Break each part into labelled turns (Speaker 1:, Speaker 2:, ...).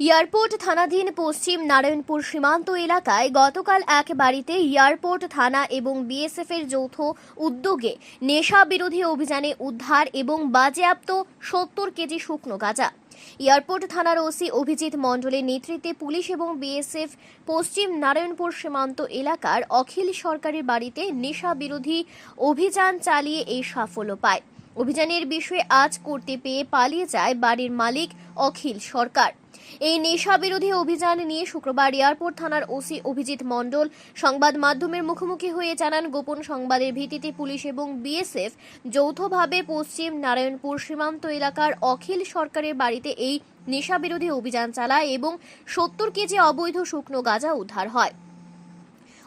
Speaker 1: Airport থানাধীন পশ্চিম নারায়ণপুর সীমান্ত এলাকায় গতকাল এক বাড়িতে এয়ারপোর্ট থানা এবং বিএসএফ এর যৌথ উদ্যোগে নেশা বিরোধী অভিযানে উদ্ধার এবং বাজেয়াপ্ত সত্তর কেজি শুকনো গাঁজা। এয়ারপোর্ট থানার ওসি অভিজিৎ মণ্ডলের নেতৃত্বে পুলিশ এবং বিএসএফ পশ্চিম নারায়ণপুর সীমান্ত এলাকার অখিল সরকারের বাড়িতে নেশা বিরোধী অভিযান চালিয়ে এই সাফল্য পায়। অভিযানের বিষয়ে আজ করতে পেয়ে পালিয়ে যায় বাড়ির মালিক অখিল সরকার। এই নেশা বিরোধী অভিযান নিয়ে শুক্রবার এয়ারপোর্ট থানার ওসি অভিজিৎ মণ্ডল সংবাদ মাধ্যমের মুখোমুখি হয়ে জানান, গোপন সংবাদের ভিত্তিতে পুলিশ এবং বিএসএফ যৌথভাবে পশ্চিম নারায়ণপুর সীমান্ত এলাকার অখিল সরকারের বাড়িতে এই নেশা বিরোধী অভিযান চালায় এবং সত্তর কেজি অবৈধ শুকনো গাঁজা উদ্ধার হয়।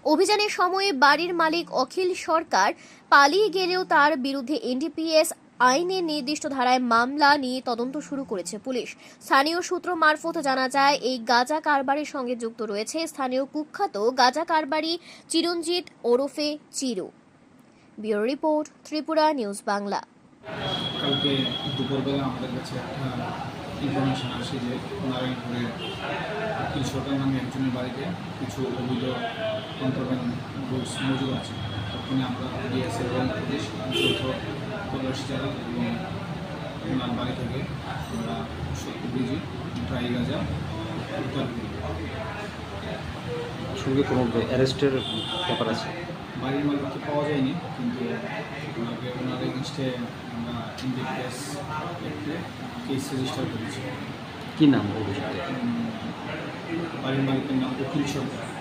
Speaker 1: অভিযানের সময়ে বাড়ির মালিক অখিল সরকার পালিয়ে গেলেও তার বিরুদ্ধে এনডিপিএস আইনের নির্দিষ্ট ধারায় মামলা নিয়ে তদন্ত শুরু করেছে পুলিশ। স্থানীয় সূত্র মারফত জানা যায়, এই গাঁজা কারবারের সঙ্গে যুক্ত রয়েছে স্থানীয় কুখ্যাত গাঁজা কারবারি চিরঞ্জিত ওরফে Chiru. Bureau report, Tripura news Bangla.
Speaker 2: কালকে দুপুরবেলা আমাদের কাছে একটা ইনফরমেশন আসে যে নারায়ণপুরে সরকার নামে একজনের বাড়িতে কিছু অবৈধ কন্ট্রোব্যান্ড গুডস মজুদ আছে। তখনই আমরা ডিএসএল এবং পুলিশ যৌথ চালাই এবং ওনার বাড়ি থেকে আমরা সত্তর কেজি ড্রাই গাঁজা উদ্ধার করি।
Speaker 3: সঙ্গে কোনো অ্যারেস্টের ব্যাপার আছে?
Speaker 2: বাড়ির মালিককে পাওয়া যায়নি কিন্তু ওনাকে ওনার এগেনস্টে আমরা ইন্ডিপিএস একটু কেস রেজিস্টার করেছি।
Speaker 3: কি নাম অভিযুক্ত
Speaker 2: বাড়ির মালিকের নাম অখিল সরকার